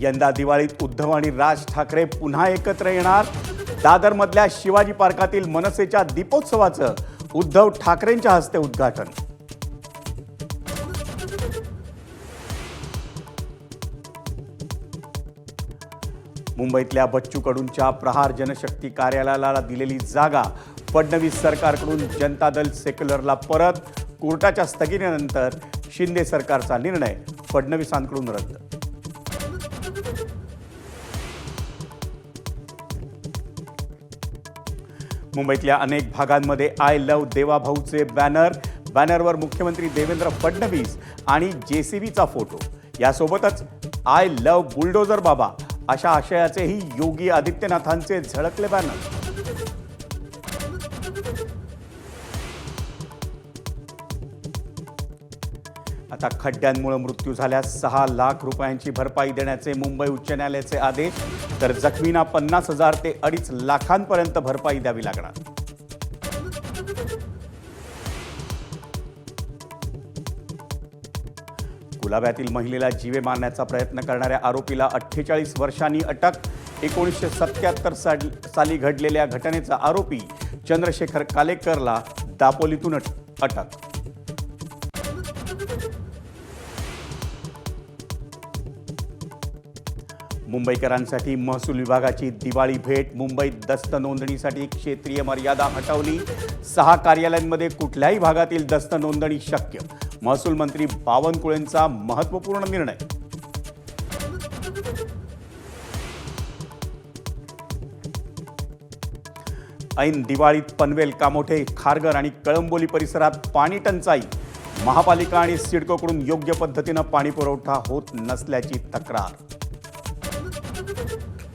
यंदा दिवाळीत उद्धव आणि राज ठाकरे पुन्हा एकत्र येणार. दादरमधल्या शिवाजी पार्कातील मनसेच्या दीपोत्सवाचं उद्धव ठाकरेंच्या हस्ते उद्घाटन. मुंबईतल्या बच्चू कडूंच्या प्रहार जनशक्ती कार्यालयाला दिलेली जागा फडणवीस सरकारकडून जनता दल सेक्युलरला परत कोर्टाच्या स्थगितीनंतर शिंदे सरकारचा निर्णय फडणवीसांकडून रद्द. मुंबईतल्या अनेक भागांमध्ये आय लव्ह देवाभाऊचे बॅनर बॅनरवर मुख्यमंत्री देवेंद्र फडणवीस आणि जेसीबीचा फोटो. यासोबतच आय लव्ह बुलडोजर बाबा अशा आशयाचेही योगी आदित्यनाथांचे झळकले बॅनर. आता खड्ड्यांमुळे मृत्यू झाल्यास सहा लाख रुपयांची भरपाई देण्याचे मुंबई उच्च न्यायालयाचे आदेश. तर जखमींना पन्नास हजार ते अडीच लाखांपर्यंत भरपाई द्यावी लागणार. कुलाब्यातील महिलेला जीवे मारण्याचा प्रयत्न करणाऱ्या आरोपीला अठ्ठेचाळीस वर्षांनी अटक. एकोणीसशे सत्याहत्तर साली घडलेल्या घटनेचा आरोपी चंद्रशेखर कालेकरला दापोलीतून अटक. मुंबईकरांसाठी महसूल विभागाची दिवाळी भेट. मुंबईत दस्त नोंदणीसाठी क्षेत्रीय मर्यादा हटवली. सहा कार्यालयांमध्ये कुठल्याही भागातील दस्त नोंदणी शक्य. महसूल मंत्री बावनकुळेंचा महत्त्वपूर्ण निर्णय. ऐन दिवाळीत पनवेल कामोठे खारघर आणि कळंबोली परिसरात पाणी टंचाई. महापालिका आणि सिडकोकडून योग्य पद्धतीनं पाणीपुरवठा होत नसल्याची तक्रार. Thank you.